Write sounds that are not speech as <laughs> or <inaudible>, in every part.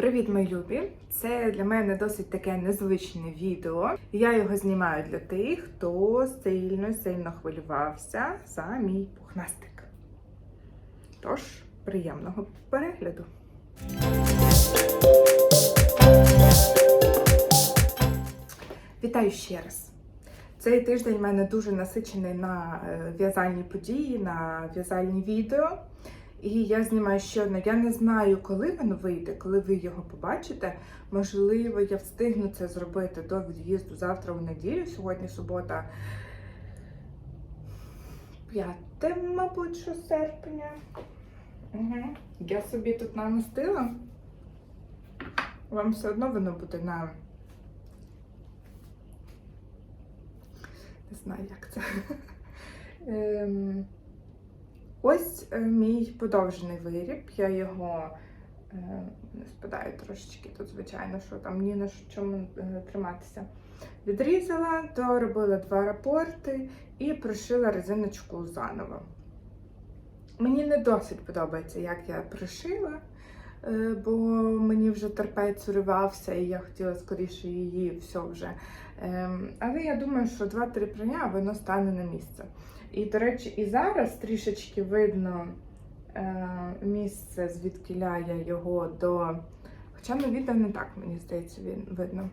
Привіт, мої любі! Це для мене досить таке незвичне відео. Я його знімаю для тих, хто сильно сильно хвилювався за мій пухнастик. Тож, приємного перегляду! Вітаю ще раз! Цей тиждень в мене дуже насичений на е, в'язальні події, на в'язальні відео. І я знімаю ще одне. Я не знаю, коли воно вийде, коли ви його побачите. Можливо, я встигну це зробити до від'їзду завтра у неділю. Сьогодні субота 5, мабуть, що серпня. Угу. Я собі тут намістила. Вам все одно воно буде на. Не знаю, як це. <laughs> Ем... Ось е, мій подовжений виріб. Я його е, не спадаю трошечки тут, звичайно, що там ні на чому е, триматися. Відрізала, доробила два рапорти і пришила резиночку заново. Мені не досить подобається, як я пришила, бо мені вже терпець уривався, і я хотіла скоріше її все вже. Е, але я думаю, що 2-3 прання воно стане на місце. І, до речі, і зараз трішечки видно е, місце, звідки я його до. Хоча на відео не так, мені здається, він видно.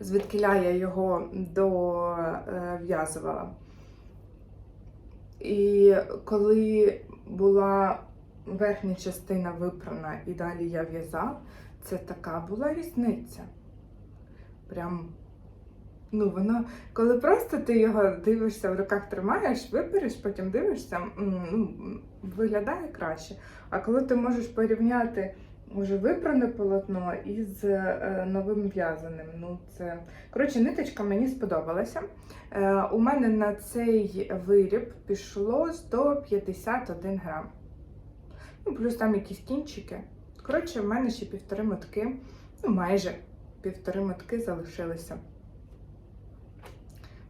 Звідки я його дов'язувала. І коли була верхня частина випрана і далі я в'язав, це така була різниця. Прям Ну, воно, коли просто ти його дивишся, в руках тримаєш, випереш, потім дивишся, ну, виглядає краще. А коли ти можеш порівняти вже випране полотно із е, новим в'язаним, ну це. Коротше, ниточка мені сподобалася. Е, у мене на цей виріб пішло 151 грам. Ну, плюс там якісь кінчики. Коротше, в мене ще півтори мотки, ну майже півтори мотки залишилися.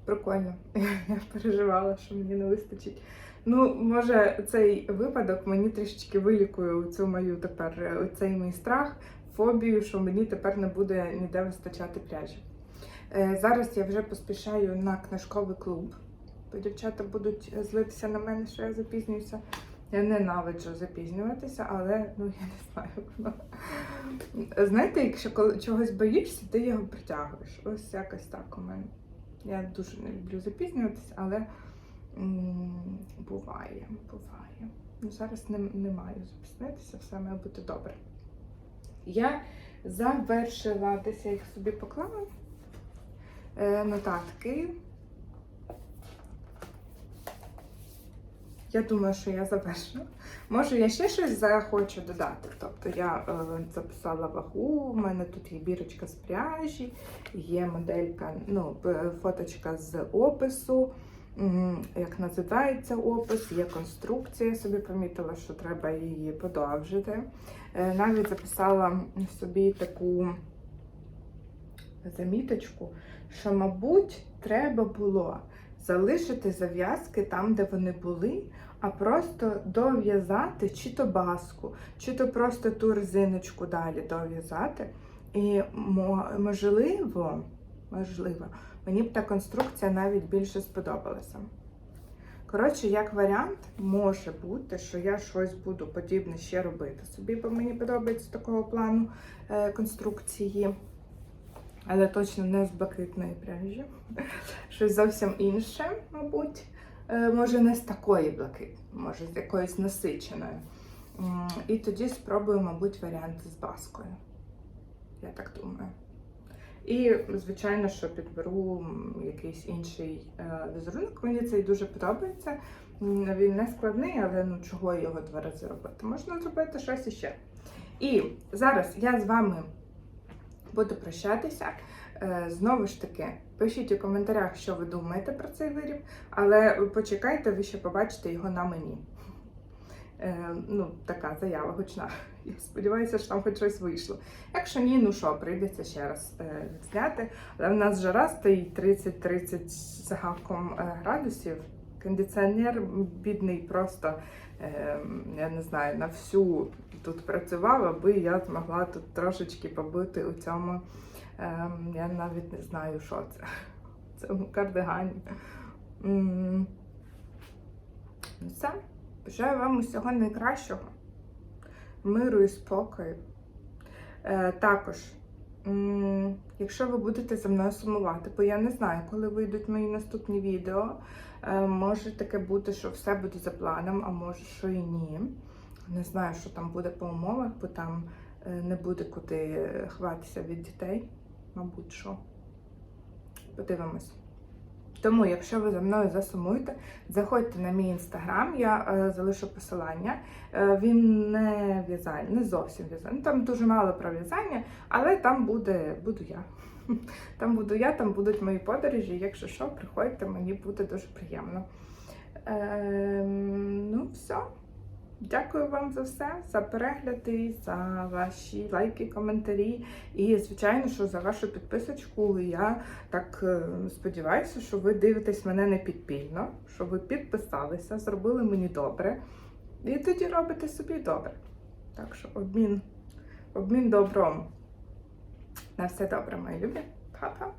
Прикольно. <laughs> Я переживала, що мені не вистачить. Ну, може, цей випадок мені трішечки вилікує цю мою тепер цей мій страх, фобію, що мені тепер не буде ніде вистачати пряжі. Е, зараз я вже поспішаю на книжковий клуб, бо дівчата будуть злитися на мене, що я запізнююся. Я ненавиджу запізнюватися, але ну я не знаю. Знаєте, якщо коли чогось боїшся, ти його притягуєш. Ось якось так у мене. Я дуже не люблю запізнюватися, але буває, буває. Ну, Зараз не, не маю запізнитися, все має бути добре. Я завершила, десь я собі поклала е, нотатки. Я думаю, що я завершила. Може, я ще щось захочу додати. Тобто я е, записала вагу, в мене тут є бірочка з пряжі, є моделька, ну, фоточка з опису, як називається опис, є конструкція. Я собі помітила, що треба її подовжити. Е, навіть записала собі таку заміточку, що, мабуть, треба було залишити зав'язки там, де вони були, а просто дов'язати чи то баску, чи то просто ту резиночку далі дов'язати. І можливо, можливо, мені б та конструкція навіть більше сподобалася. Коротше, як варіант, може бути, що я щось буду подібне ще робити собі, бо мені подобається такого плану е, конструкції але точно не з блакитної пряжі. Щось зовсім інше, мабуть. Е, може, не з такої блакитної, може, з якоїсь насиченої. І тоді спробую, мабуть, варіант з баскою. Я так думаю. І, звичайно, що підберу якийсь інший е, візерунок. Мені цей дуже подобається. Він не складний, але ну чого його два рази робити? Можна зробити щось іще. І зараз я з вами буду прощатися. Е, знову ж таки, пишіть у коментарях, що ви думаєте про цей виріб, але почекайте, ви ще побачите його на мені. Е, ну, така заява гучна. <laughs> Я сподіваюся, що там хоч щось вийшло. Якщо ні, ну що, прийдеться ще раз е, зняти. Але в нас жара стоїть 30-30 з гавком градусів. Кондиціонер бідний просто, я не знаю, на всю тут працював, аби я змогла тут трошечки побути у цьому. Ем, я навіть не знаю, що це. <laughs> Цьому кардигані. Ну все. Бажаю вам усього найкращого. Миру і спокою. Е, також, якщо ви будете за мною сумувати, бо я не знаю, коли вийдуть мої наступні відео. Е, може таке бути, що все буде за планом, а може, що і ні. Не знаю, що там буде по умовах, бо там е, не буде куди ховатися від дітей. Мабуть, що. Подивимось. Тому, якщо ви за мною засумуєте, заходьте на мій інстаграм, я е, залишу посилання. Е, він не в'язальний, не зовсім в'язальний. Там дуже мало про в'язання, але там буде, буду я. <laughs> Там буду я, там будуть мої подорожі. Якщо що, приходьте, мені буде дуже приємно. Е, ну, все. Дякую вам за все, за перегляди, за ваші лайки, коментарі. І, звичайно, що за вашу підписочку. Я так е, сподіваюся, що ви дивитесь мене не підпільно, що ви підписалися, зробили мені добре. І тоді робите собі добре. Так що обмін, обмін добром. На все добре, мої любі. Па-па.